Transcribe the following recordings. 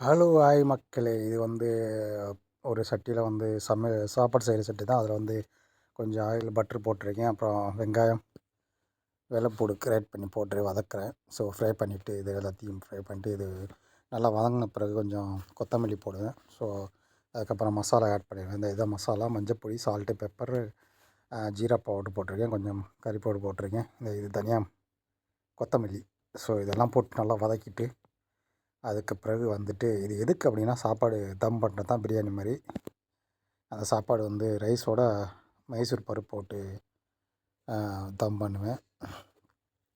Hello ஆய் மக்களே. இது வந்து ஒரு சட்டியில் வந்து சமையல் சாப்பாடு செய்கிற சட்டி தான். அதில் வந்து கொஞ்சம் ஆயில் பட்ரு போட்டிருக்கேன். அப்புறம் வெங்காயம் வெள்ளைப்பூடு கிரேட் பண்ணி போட்டு வதக்குறேன். ஸோ ஃப்ரை பண்ணிவிட்டு இது எல்லாத்தையும் ஃப்ரை பண்ணிட்டு இது நல்லா வதங்கின பிறகு கொஞ்சம் கொத்தமல்லி போடுவேன். ஸோ அதுக்கப்புறம் மசாலா ஆட் பண்ணிடுவேன். இந்த இதை மசாலா மஞ்சப்பொடி சால்ட்டு பெப்பர் ஜீரா பவுடர் போட்டிருக்கேன். கொஞ்சம் கறி பவுடர் போட்டிருக்கேன். இந்த இது தனியாக கொத்தமல்லி. ஸோ இதெல்லாம் போட்டு நல்லா வதக்கிட்டு அதுக்கு பிறகு வந்துட்டு இது எதுக்கு அப்படின்னா சாப்பாடு தம் பண்ணுறது தான் பிரியாணி மாதிரி. அந்த சாப்பாடு வந்து ரைஸோட மைசூர் பருப்பு போட்டு தம் பண்ணுவேன்.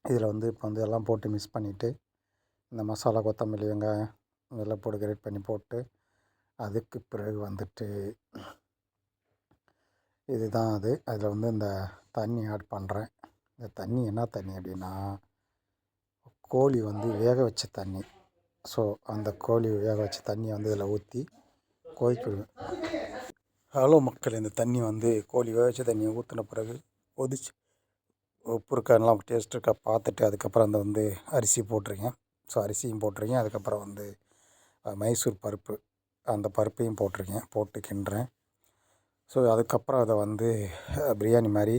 இதில் வந்து இப்போ வந்து எல்லாம் போட்டு மிக்ஸ் பண்ணிவிட்டு இந்த மசாலா கொத்தமல்லி வெங்காயம் இதெல்லாம் போட்டு கிரேட் பண்ணி போட்டு அதுக்கு பிறகு வந்துட்டு இதுதான் அது. அதில் வந்து இந்த தண்ணி ஆட் பண்ணுறேன் இந்த தண்ணி என்ன தண்ணி அப்படின்னா கோழி வந்து வேக வச்ச தண்ணி. ஸோ அந்த கோழி வேக வச்ச தண்ணியை வந்து இதில் ஊற்றி கொதிக்க ஹலோ மக்கள் இந்த தண்ணி வந்து கோழி வேக வச்ச தண்ணியை ஊற்றின பிறகு கொதிச்சு உப்பு இருக்கான்லாம் டேஸ்ட் இருக்கா பார்த்துட்டு அதுக்கப்புறம் அந்த வந்து அரிசி போட்டிருக்கேன். ஸோ அரிசியும் போட்டிருக்கேன். அதுக்கப்புறம் வந்து மைசூர் பருப்பு அந்த பருப்பையும் போட்டிருக்கேன். போட்டு கிண்டுறேன். ஸோ அதுக்கப்புறம் அதை வந்து பிரியாணி மாதிரி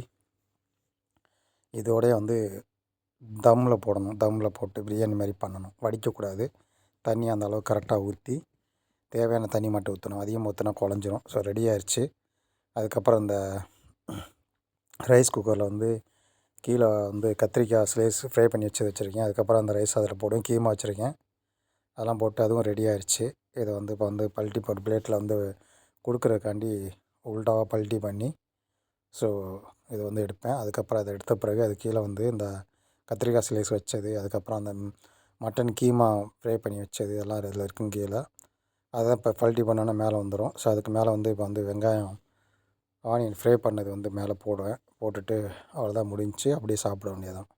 இதோடய வந்து தம்மில் போடணும். தம்மில் போட்டு பிரியாணி மாதிரி பண்ணணும். வடிக்கக்கூடாது. தண்ணி அந்த அளவுக்கு கரெக்டாக ஊற்றி தேவையான தண்ணி மட்டும் ஊற்றணும் அதிகமாக ஊற்றினா குழஞ்சிரும். ஸோ ரெடி ஆயிடுச்சு அதுக்கப்புறம் இந்த ரைஸ் குக்கரில் வந்து கீழே வந்து கத்திரிக்காய் ஸ்லைஸ் ஃப்ரை பண்ணி வச்சு வச்சுருக்கேன். அதுக்கப்புறம் அந்த ரைஸ் அதில் போடும் கீமா வச்சுருக்கேன். அதெல்லாம் போட்டு அதுவும் ரெடி ஆயிடுச்சு இதை வந்து இப்போ வந்து பல்ட்டி போட்டு பிளேட்டில் வந்து கொடுக்குறதுக்காண்டி உல்டாவாக பல்ட்டி பண்ணி ஸோ இது வந்து எடுப்பேன். அதுக்கப்புறம் அதை எடுத்த பிறகு அது கீழே வந்து இந்த கத்திரிக்காய் ஸ்லைஸ் வச்சது. அதுக்கப்புறம் அந்த மட்டன் கீமா ஃப்ரை பண்ணி வச்சது எல்லாம் இதில் இருக்கும் கீழே. அதை இப்போ பல்ட்டி பண்ணோன்னா மேலே வந்துடும் ஸோ அதுக்கு மேலே வந்து இப்போ வந்து வெங்காயம் ஆனியன் ஃப்ரை பண்ணது வந்து மேலே போடுவேன். போட்டுட்டு அவ்வளோதான் முடிஞ்சு அப்படியே சாப்பிட வேண்டியதான்